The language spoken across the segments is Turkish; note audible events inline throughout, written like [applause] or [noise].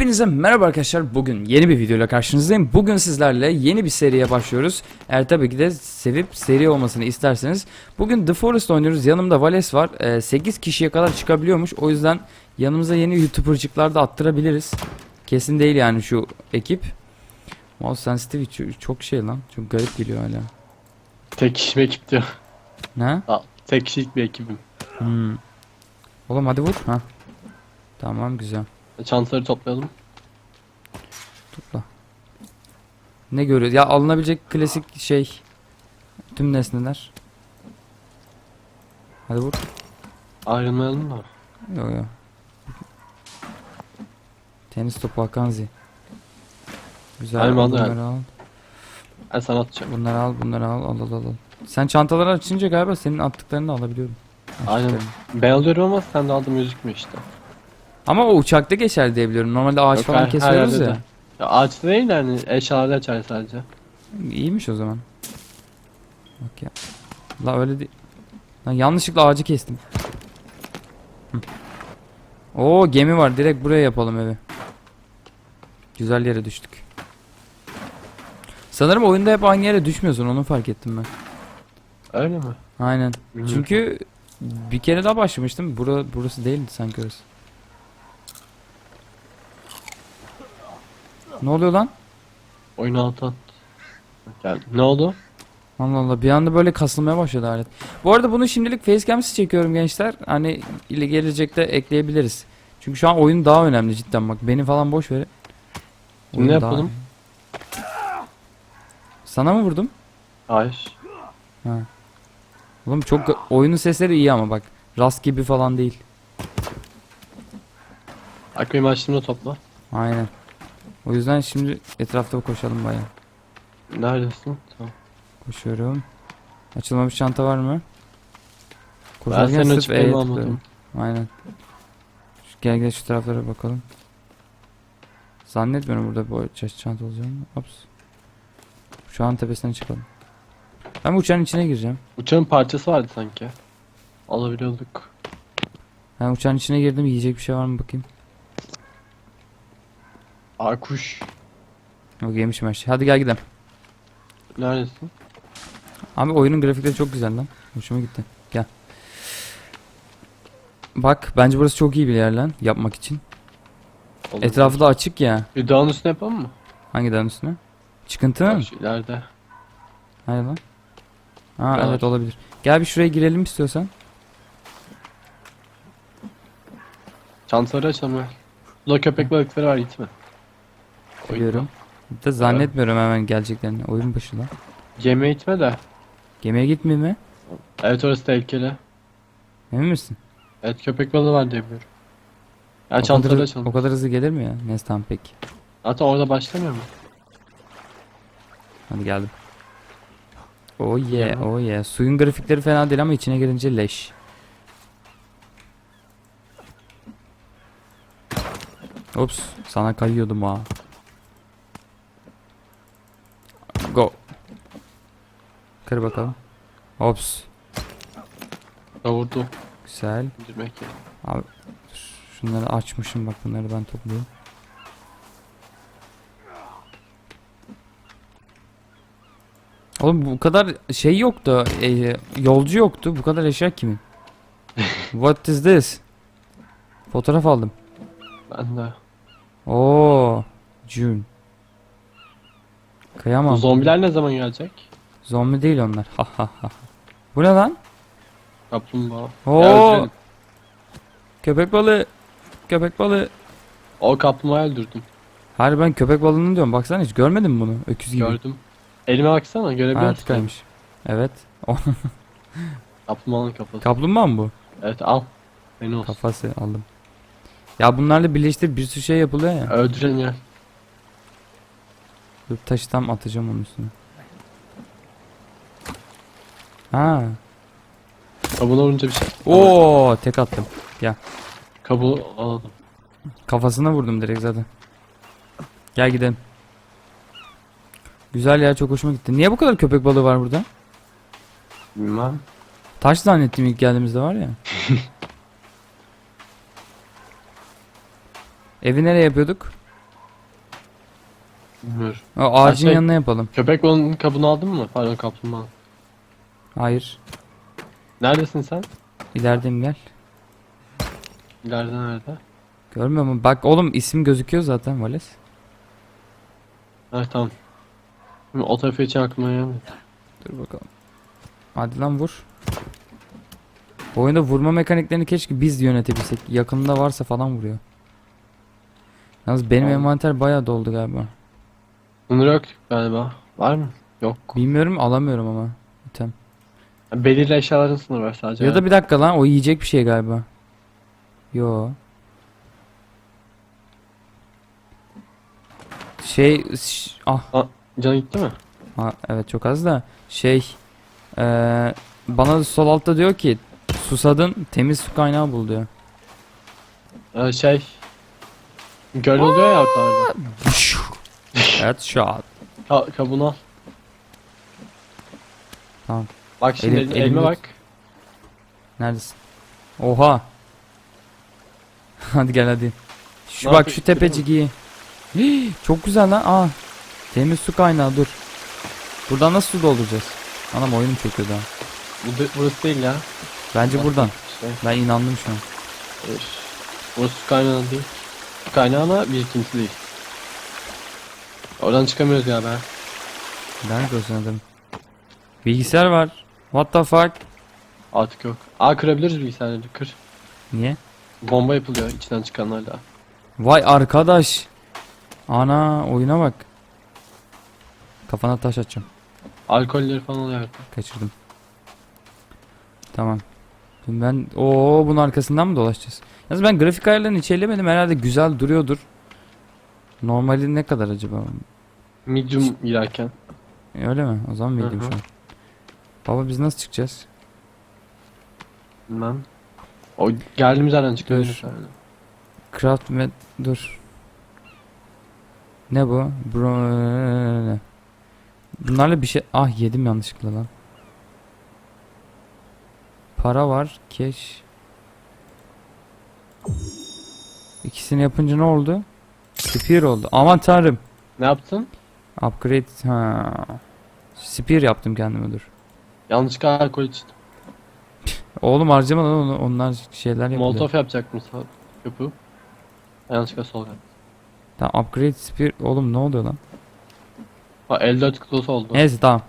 Hepinize merhaba arkadaşlar. Bugün yeni bir videoyla karşınızdayım. Bugün sizlerle yeni bir seriye başlıyoruz. Eğer tabii ki de sevip seri olmasını isterseniz. Bugün The Forest oynuyoruz. Yanımda Vales var. Ee, 8 kişiye kadar çıkabiliyormuş. O yüzden yanımıza yeni YouTuber'cıklar da attırabiliriz. Kesin değil yani şu ekip. Mouse sensitivity çok şey lan. Çok garip geliyor hala. Tek kişi bir ekip diyor. Ne? Aa, tek kişilik bir ekibim. Hmm. Oğlum hadi vur. Ha. Tamam güzel. Çantaları toplayalım. Topla. Ne görüyoruz? Ya alınabilecek klasik şey. Tüm nesneler. Hadi vur. Ayrılmayalım da. Yo yo. Tenis topu Hakanzi. Güzel. Hayır, bunları al. Ben sana atacağım. Bunları al, bunları al, al, al, al. Sen çantaları açınca galiba senin attıklarını da alabiliyorum. Aynen. Ben alıyorum ama sen de aldın gözükmüyor işte. Ama o uçakta geçer diye biliyorum. Normalde ağaç Yok, falan her- her kesiyoruz yerde ya. de. Ya ağaçta değil de hani eşyalarda açar sadece. İyiymiş o zaman. Bak ya. La öyle değil. Lan yanlışlıkla ağacı kestim. Hı. Oo gemi var. Direkt buraya yapalım evi. Güzel yere düştük. Sanırım oyunda hep aynı yere düşmüyorsun. Onu fark ettim ben. Öyle mi? Aynen. Çünkü bir kere daha başlamıştım. Bura, burası değildi sanki orası. Ne oluyor lan? Oyunu alt at. Geldi. Ne oldu? Allah Allah bir anda böyle kasılmaya başladı alet. Bu arada bunu şimdilik facecam'siz çekiyorum gençler. Hani ile gelecekte ekleyebiliriz. Çünkü şu an oyun daha önemli cidden bak. Beni falan boş ver. Ne Oyun daha- yapalım? Sana mı vurdum? Hayır. Oğlum çok oyunun sesleri iyi ama bak. Rast gibi falan değil. Akbayı açtığımda topla. Aynen. O yüzden şimdi etrafta koşalım bayağı. Neredesin? Tamam. Koşuyorum. Açılmamış çanta var mı? Ben Koşarken senin sırf E'ye tıklıyorum. Aynen. Şu- Gel gel şu taraflara bakalım. Zannetmiyorum burada bu çanta olacağını. Ops. Şu an tepesinden çıkalım. Ben uçağın içine gireceğim. Uçağın parçası vardı sanki. Alabiliyorduk. Ben uçağın içine girdim. Yiyecek bir şey var mı bakayım. Aa kuş. Yok yemişim her şey. Hadi gel gidelim. Neredesin? Abi oyunun grafikleri çok güzel lan. Hoşuma gitti. Gel. Bak bence burası çok iyi bir yer lan yapmak için. Olabilir. Etrafı da açık ya. Bir dağın üstüne yapalım mı? Hangi dağın üstüne? Çıkıntı mı? Şu ileride. Hayır lan. Ha Var. evet olabilir. Gel bir şuraya girelim istiyorsan. Çantaları açalım ya. Burada köpek balıkları var gitme. Biliyorum. Da zannetmiyorum hemen geleceklerini. Oyun başı lan. Gemiye gitme de. Gemiye gitmeyeyim mi? Evet orası tehlikeli. Emin misin? Evet köpek balığı var diye biliyorum. Ya o, çantaları kadar, açalım. o kadar hızlı gelir mi ya? Neyse tamam peki. Zaten orada başlamıyor mu? Hadi geldim. Oh yeah, Tamam. oh yeah. Suyun grafikleri fena değil ama içine girince leş. Ops, sana kayıyordum ha. Go. Kır bakalım. Ops, Kavurdu. güzel. Girmek ya. Abi şunları açmışım bak bunları ben topluyorum. Oğlum bu kadar şey yoktu. e, yolcu yoktu. Bu kadar eşya kimin? [laughs] What is this? Fotoğraf aldım. Ben de. Oo, June. Kıyamam. Bu zombiler ne zaman gelecek? Zombi değil onlar. Ha ha ha. Bu ne lan? Kaplumbağa. Oo, Ya köpek balığı. Köpek balığı. O kaplumbağayı öldürdüm. Hayır ben köpek balığını diyorum. Baksana hiç görmedin mi bunu? Öküz gibi. Gördüm. Elime baksana görebiliyor musun? Harikaymış. Evet. [laughs] Kaplumbağanın kafası. kaplumbağa mı bu? evet al. Beni olsun. Kafası aldım. Ya bunlarla birleştirip bir sürü şey yapılıyor ya. Öldürelim ya. Dur taşı tam atacağım onun üstüne. Ha. Kabuğuna vurunca bir şey. Oo tek attım. Kabuğu alalım. Kafasına vurdum direkt zaten. Gel gidelim. Güzel ya çok hoşuma gitti. Niye bu kadar köpek balığı var burada? Bilmem. Taş zannettim ilk geldiğimizde var ya. [laughs] Evi nereye yapıyorduk? Bilmiyorum. Ağacın şey- yanına yapalım. Köpek balığının kabını aldın mı? Pardon kaplumbağa. Hayır. Neredesin sen? İlerideyim gel. İleride nerede? Görmüyor musun? Bak oğlum isim gözüküyor zaten Vales. Evet tamam. Şimdi o tarafa için aklıma gelmedi. Dur bakalım. Hadi lan vur. Bu oyunda vurma mekaniklerini keşke biz yönetebilsek. Yakında varsa falan vuruyor. Yalnız benim Tamam. envanter bayağı doldu galiba. Sınır yok galiba. Var mı? Yok. Bilmiyorum alamıyorum ama. İtem. Belirli eşyaların sınırı var sadece. Ya da bir dakika lan o yiyecek bir şey galiba. Yo. Şey ş- ah Can gitti mi? Ha, evet çok az da şey eee, bana sol altta diyor ki susadın temiz su kaynağı bul diyor. Ee, şey. Göl oluyor ya ortalarda. evet shot. [laughs] Ka kabuğunu al. Tamam. Bak şimdi Elim- elime elimde bak. Neredesin? Oha. [laughs] hadi gel hadi. Şu Ne bak yapıyor? şu tepecik iyi. Hii, çok güzel lan. Aa. Temiz su kaynağı dur. Buradan nasıl su dolduracağız? Anam oyunum çöküyor daha. Bu, burası değil ya. Bence buradan. Şey. Ben inandım şu an. Hayır. Burası su kaynağı değil. Su kaynağı ama birikinti değil. Oradan çıkamıyoruz ya be. Ben gözledim. Bilgisayar var. What the fuck? Artık yok. Aa kırabiliriz bilgisayarları kır. Niye? Bomba yapılıyor içinden çıkanlarla. Vay arkadaş. Ana oyuna bak. Kafana taş atacağım. Alkolleri falan oluyor. Kaçırdım. Tamam. Şimdi ben o bunun arkasından mı dolaşacağız? Yalnız ben grafik ayarlarını hiç ellemedim. Herhalde güzel duruyordur. Normali ne kadar acaba? Medium girerken. E, Öyle mi? O zaman bildim Hı hı. şu an. Baba biz nasıl çıkacağız? Bilmem. O geldiğimiz yerden Dur. çıkıyoruz. Craft met dur. Ne bu? Bro Bunlarla bir şey ah yedim yanlışlıkla lan. Para var, cash. İkisini yapınca ne oldu? Spear oldu. Aman tanrım. Ne yaptın? Upgrade ha. Spear yaptım kendime dur. Yanlışlıkla alkol içtin. Oğlum harcama lan onu. Onlar şeyler yapıyor. Molotov yapacaktım sağ yapı. Yanlışlıkla sol yaptım. Tamam upgrade spear. Oğlum ne oluyor lan? Ha L4 kıtası oldu. Neyse tamam.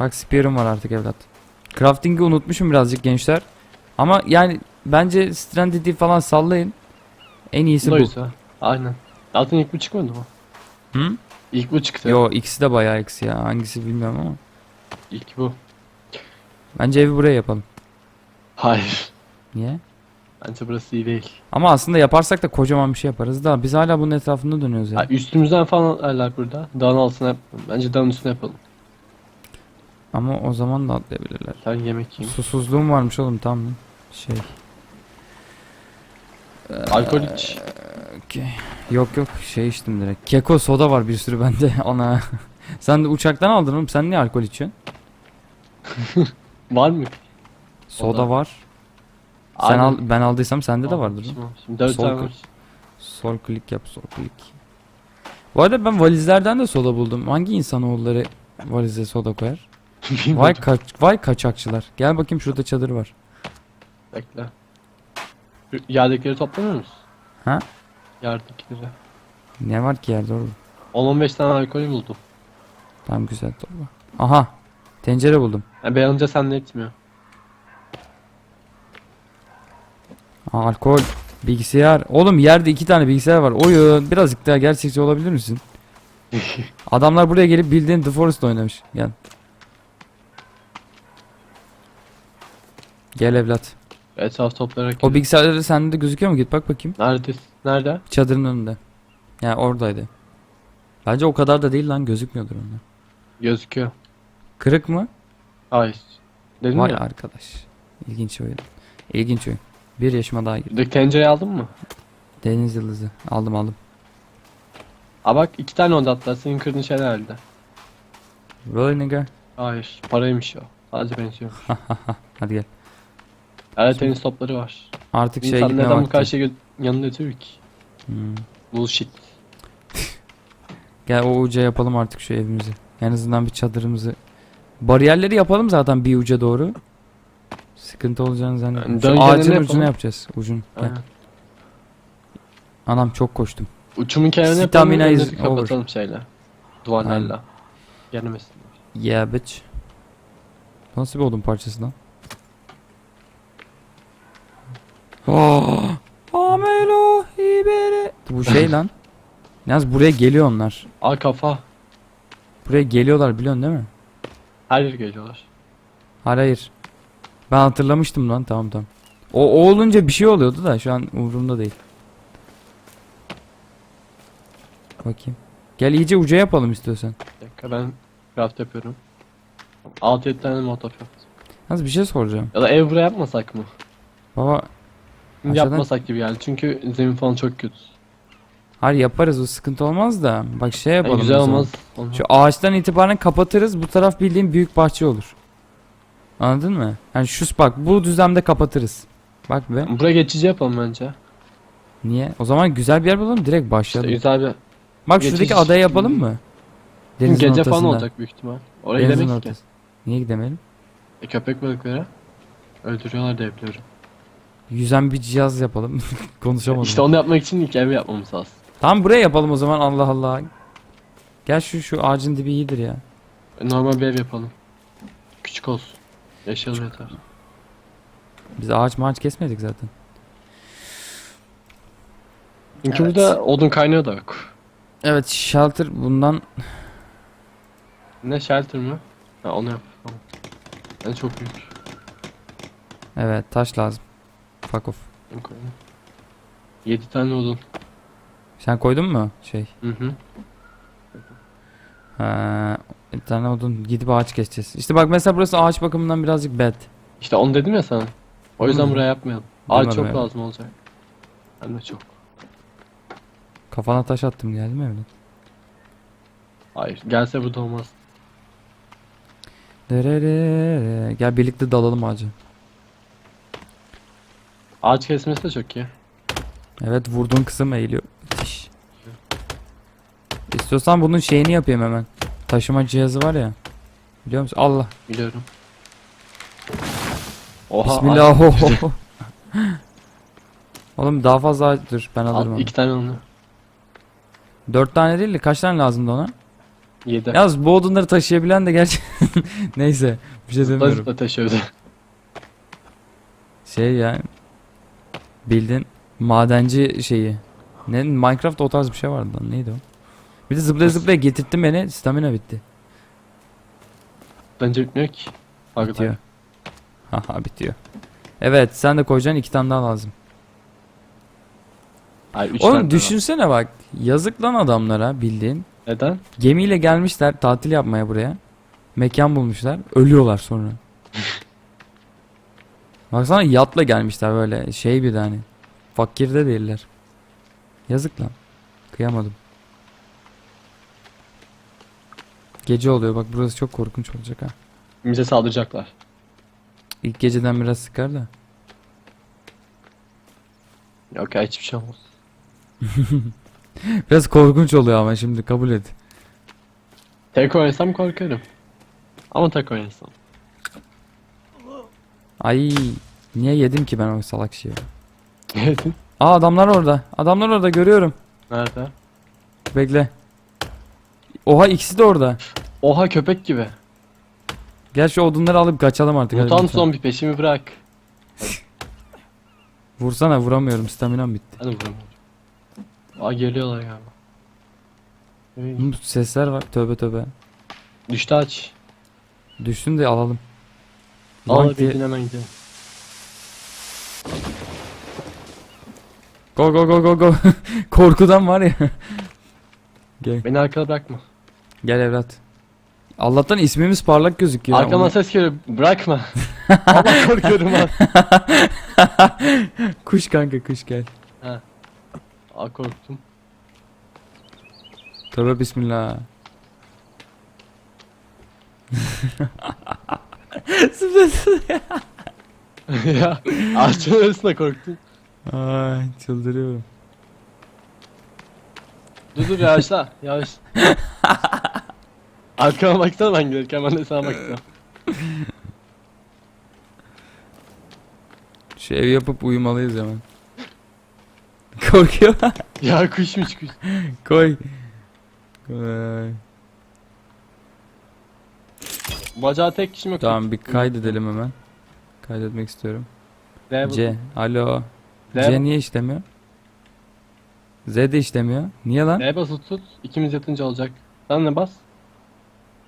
Bak spear'ım var artık evlat. Crafting'i unutmuşum birazcık gençler. Ama yani bence Stranded'i falan sallayın. En iyisi bu. Buysa. Aynen. Zaten ilk bu çıkmadı mı? Hı? İlk bu çıktı. Yo ikisi de bayağı eksi ya. Hangisi bilmiyorum ama. İlk bu. Bence evi buraya yapalım. Hayır. Niye? Bence burası iyi değil. Ama aslında yaparsak da kocaman bir şey yaparız da biz hala bunun etrafında dönüyoruz ya. Ha, üstümüzden falan alırlar burada. Dağın altına yapalım. Bence dağın üstüne yapalım. Ama o zaman da atlayabilirler. Sen yemek yiyin. Susuzluğum varmış oğlum tam mı? Şey. Alkol iç. Okey. Yok yok şey içtim direkt. Keko soda var bir sürü bende. [laughs] Ana. Sen de uçaktan aldın oğlum. Sen niye alkol içiyorsun? [laughs] Var mı? Soda var. Sen Aynen. al ben aldıysam sende de vardır. Şimdi, şimdi 4 Sol tane var. Sol klik yap sol klik. Bu arada ben valizlerden de soda buldum. Hangi insanoğulları valize soda koyar? [laughs] Vay kaç vay kaçakçılar. Gel bakayım şurada çadır var. Bekle. Şu Yerdekileri toplanır mısın? Ha? Yerdekileri. Ne var ki yerde oğlum? 10-15 tane alkol buldum. Tamam güzel torba. Aha. Tencere buldum. Ben alınca sen de etmiyor. Aa, alkol. Bilgisayar. Oğlum yerde iki tane bilgisayar var. Oyun. Birazcık daha gerçekçi olabilir misin? [laughs] Adamlar buraya gelip bildiğin The Forest oynamış. Gel. Gel evlat. Etraf toplayarak. O bilgisayarları sende de gözüküyor mu? Git bak bakayım. Neredesin? Nerede? Çadırın önünde. Yani oradaydı. Bence o kadar da değil lan gözükmüyordur onlar. Gözüküyor. Kırık mı? Hayır. Dedim Vay ya. arkadaş. İlginç oyun. İlginç oyun. Bir yaşıma daha girdi. Buradaki tencereyi aldın mı? Deniz yıldızı. Aldım aldım. Aa bak iki tane oldu hatta. Senin kırdığın şeyler herhalde. Really nigga? Hayır. Paraymış o. Sadece benziyor. Hadi gel. Evet tenis topları var. Artık şey gitme neden bu vakti. kadar şey yanında götürür ki? Hmm. Bullshit. [laughs] Gel o uca yapalım artık şu evimizi. En azından bir çadırımızı. Bariyerleri yapalım zaten bir uca doğru. Sıkıntı olacağını zannetmiyorum. Yani Şu döngenini ağacın yapalım. ucunu yapacağız. Ucun. Gel. Aynen. Anam çok koştum. Uçumun kenarını yapalım. Stamina is önleri kapatalım şeyle. Duvarlarla. Gelmesin. Yeah bitch. Nasıl bir odun parçası lan? Oh, Amelo ibere. Bu şey [laughs] lan. Yalnız buraya geliyor onlar. Al kafa. Buraya geliyorlar biliyorsun değil mi? Her yere geliyorlar. Hayır hayır. Ben hatırlamıştım lan tamam tamam. O, o olunca bir şey oluyordu da şu an umurumda değil. Bakayım. Gel iyice uca yapalım istiyorsan. Bir dakika ben craft yapıyorum. 6-7 tane motor. Yalnız bir şey soracağım. Ya da ev buraya yapmasak mı? Baba Aşağıdan- yapmasak gibi yani çünkü zemin falan çok kötü. Hayır yaparız o sıkıntı olmaz da. Bak şey Yani yapalım. güzel o zaman. olmaz. olmaz. Şu ağaçtan itibaren kapatırız. Bu taraf bildiğin büyük bahçe olur. Anladın mı? Yani şu bak bu düzlemde kapatırız. Bak be. Buraya geçici yapalım bence. Niye? O zaman güzel bir yer bulalım direkt İşte başlayalım. güzel bir bak geçici- şuradaki adayı yapalım mı? Denizin gece ortasında. falan olacak büyük ihtimal. Oraya Denizin gidemeyiz ki. ortası. Niye gidemeyelim? E, köpek balıkları öldürüyorlar diye biliyorum. Yüzen bir cihaz yapalım. [laughs] Konuşamadım. İşte onu yapmak için ilk ev yapmamız lazım. Tamam buraya yapalım o zaman Allah Allah. Gel şu şu ağacın dibi iyidir ya. E, Normal bir ev yapalım. Küçük olsun. Yaşayalım yeter. Biz ağaç maaç kesmedik zaten. Çünkü Evet. burada odun kaynağı da yok. Evet shelter bundan Ne shelter mı? Ha onu yap. Tamam. Yani çok büyük. evet taş lazım. Fuck off. 7 tane odun. Sen koydun mu şey? Hı hı. Ha, bir tane odun gidip ağaç keseceğiz. İşte bak mesela burası ağaç bakımından birazcık bad. İşte onu dedim ya sana. O yüzden Hı. buraya yapmayalım. Ağaç çok ya. lazım olacak. Hem de çok. Kafana taş attım geldi mi evlat? Hayır. Gelse burada olmaz. Derere. Gel birlikte dalalım ağaca. Ağaç kesmesi de çok iyi. Evet vurduğun kısım eğiliyor. Tiş. İstiyorsan bunun şeyini yapayım hemen. Taşıma cihazı var ya. Biliyor musun? Allah. Biliyorum. Oha. Bismillah. [laughs] Oğlum daha fazla ağaç- dur ben Al, alırım al, onu. iki tane onu. Dört tane değil de kaç tane lazımdı ona? Yedi. Yalnız bu odunları taşıyabilen de gerçi [laughs] neyse bir şey demiyorum. zıpla taşıyordu. Şey ya bildin madenci şeyi. Ne Minecraft o tarz bir şey vardı lan neydi o? Bir de zıplaya zıplaya getirttin beni stamina bitti. Bence bitmiyor ki. Bitiyor. Haha bitiyor. Evet sen de koyacaksın iki tane daha lazım. Hayır, üç tane Oğlum var. düşünsene bak yazık lan adamlara bildiğin. Neden? Gemiyle gelmişler tatil yapmaya buraya. Mekan bulmuşlar. Ölüyorlar sonra. [laughs] Baksana yatla gelmişler böyle şey bir de hani. Fakir de değiller. Yazık lan. Kıyamadım. Gece oluyor bak burası çok korkunç olacak ha. Bize saldıracaklar. İlk geceden biraz sıkar da. Yok ya hiçbir şey olmaz. [laughs] Biraz korkunç oluyor ama şimdi kabul et. Tek oynasam korkarım. Ama tek oynasam. Ay niye yedim ki ben o salak şeyi? [laughs] Aa adamlar orada. Adamlar orada görüyorum. Nerede? Bekle. Oha ikisi de orada. Oha köpek gibi. Gel şu odunları alıp kaçalım artık. hadi Mutant lütfen. zombi peşimi bırak. Vursana vuramıyorum staminam bitti. Hadi vuramıyorum. Aa geliyorlar galiba. Hey. Hı, Sesler var tövbe tövbe. Düştü aç. Düşsün de alalım. Al bildin hemen gidelim. Go go go go go. [laughs] Korkudan var ya. [laughs] Gel. Beni arkada bırakma. Gel evlat. Allah'tan ismimiz parlak gözüküyor. Arkamdan Onu- ses geliyor. Bırakma. [laughs] Allah korkuyorum ha. Kuş kanka kuş gel. Aa korktum. Tövbe bismillah. Ya ağaçın arasında korktum. Ay çıldırıyorum. Dur dur yavaşla. Yavaş. [laughs] Arkama baksana ben gelirken ben de sana bakacağım. [laughs] Şu ev yapıp uyumalıyız hemen. [laughs] Korkuyor. ya kuşmuş kuş. Koy. Koy. Bacağı tek kişi mi? Tamam bir kaydedelim hemen. Kaydetmek istiyorum. C. Alo. Z, C niye işlemiyor? Z de işlemiyor. Niye lan? Z basılı tut. İkimiz yatınca olacak. Sen ne bas?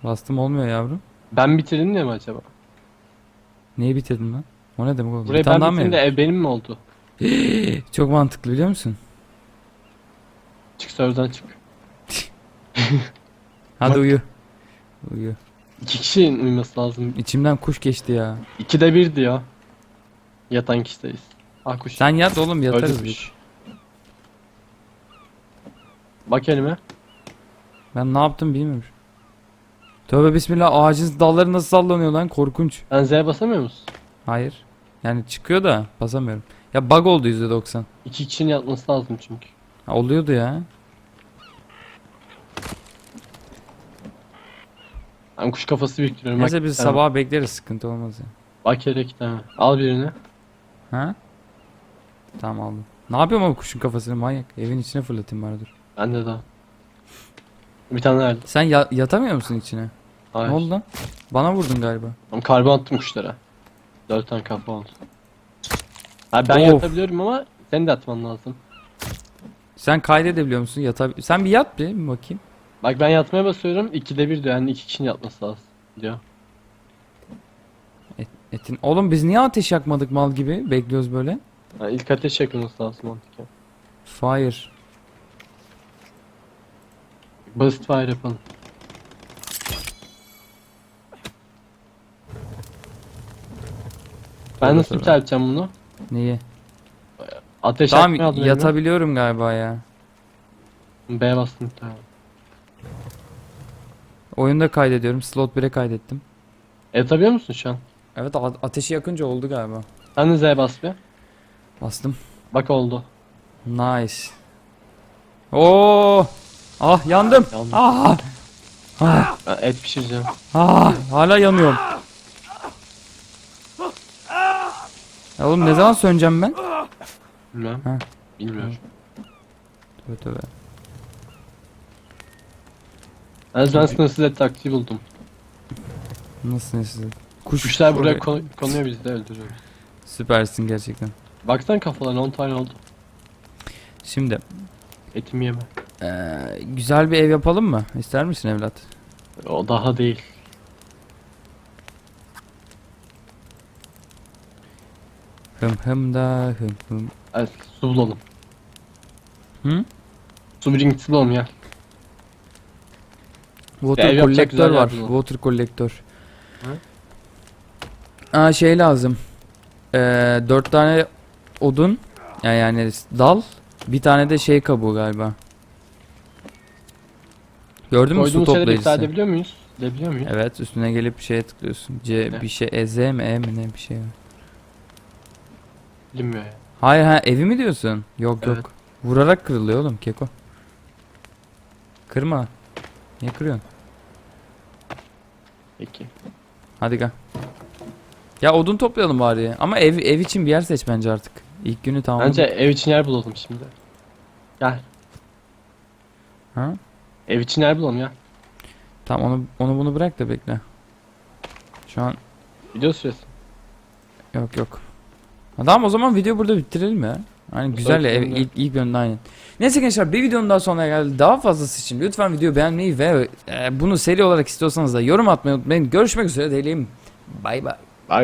Bastım olmuyor yavrum. Ben bitirdim diye mi acaba? Neyi bitirdin lan? O ne demek oğlum? Bir Burayı tane ben daha mı bitirdim de ev? benim mi oldu? [gasps] Çok mantıklı biliyor musun? Çık serverden çık. [laughs] Hadi Bak. uyu. Uyu. İki kişinin uyuması lazım. İçimden kuş geçti ya. İkide bir diyor. Yatan kişideyiz. Ah kuş. Sen yat oğlum yatarız biz. Bak elime. Ben ne yaptım bilmiyorum. Tövbe bismillah ağacın dalları nasıl sallanıyor lan korkunç. Sen Z basamıyor musun? Hayır. Yani çıkıyor da basamıyorum. Ya bug oldu %90. İki kişinin yatması lazım çünkü. Ha, oluyordu ya. Ben kuş kafası biriktiriyorum. Bak, Neyse biz sabaha bekleriz sıkıntı olmaz ya. Bak yere iki tane. Al birini. Ha? Tamam aldım. Ne yapıyorum ama kuşun kafasını manyak. Evin içine fırlatayım bari dur. Bende daha. Bir tane verdim. Sen ya- yatamıyor musun içine? Hayır. Ne oldu lan? Bana vurdun galiba. Ama karbon attım kuşlara. Dört tane kafa oldu. Ha ben Of. yatabiliyorum ama sen de atman lazım. Sen kaydedebiliyor musun? Yata Sen bir yat bir, bir bakayım. Bak ben yatmaya basıyorum. ikide bir diyor. Yani iki kişinin yatması lazım diyor. Etin. Oğlum biz niye ateş yakmadık mal gibi? Bekliyoruz böyle. Ha, ilk ateş yakılması lazım mantıken. Fire. Basit fire yapalım. Ben Tövbe nasıl iptal edeceğim bunu? Neyi? Ateş Tamam yakmaya yatabiliyorum galiba ya. B bastım iptal. Oyunda kaydediyorum. Slot 1'e kaydettim. Yatabiliyor musun şu an? Evet a- ateşi yakınca oldu galiba. Sen de Z bas bir. Bastım. Bak oldu. Nice. Oo! Ah yandım. Yandım. Ah! Ah! Ben et pişireceğim. Ah! Hala yanıyorum. Ya oğlum ne zaman söneceğim ben? Bilmem. Ha. Bilmiyorum. Tövbe tövbe. Ben ben sınırsız et taktiği buldum. Nasıl ne size? Kuş. Kuşlar buraya oraya- kon- konuyor biz de öldürüyoruz. Süpersin gerçekten. Baksana kafalarına 10 tane oldu. Şimdi Etimi yeme. eee, güzel bir ev yapalım mı? İster misin evlat? O daha değil. Hım hım da hım hım. Evet su bulalım. Hı? Su birinkisi bulalım ya. Water ev yapacak collector güzel yer var. bulalım. Water collector. Hı? Aa şey lazım. Ee, dört tane odun. Yani, yani dal. Bir tane de şey kabuğu galiba. Gördün mü su Koyduğumuz şeyleri iptal toplayıcısı? edebiliyor muyuz? Edebiliyor muyuz? Evet üstüne gelip şeye tıklıyorsun. C Ne? bir şey E Z mi E mi ne bir şey var. Bilinmiyor ya. Hayır ha evi mi diyorsun? Yok Evet. yok. Vurarak kırılıyor oğlum keko. Kırma. Niye kırıyorsun? Peki. Hadi gel. Ya odun toplayalım bari. Ama ev ev için bir yer seç bence artık. İlk günü tamam. Bence ev için yer bulalım şimdi. Gel. Ha? Ev için yer bulalım ya. Tamam onu onu bunu bırak da bekle. Şu an Video süresi. yok yok. Ha, Tamam o zaman video burada bitirelim ya. Hani güzel ya, ev, ilk, ilk bölümde aynen. Neyse gençler bir videonun daha sonuna geldi. Daha fazlası için lütfen videoyu beğenmeyi ve e, bunu seri olarak istiyorsanız da yorum atmayı unutmayın. Görüşmek üzere diyelim. Bay bay.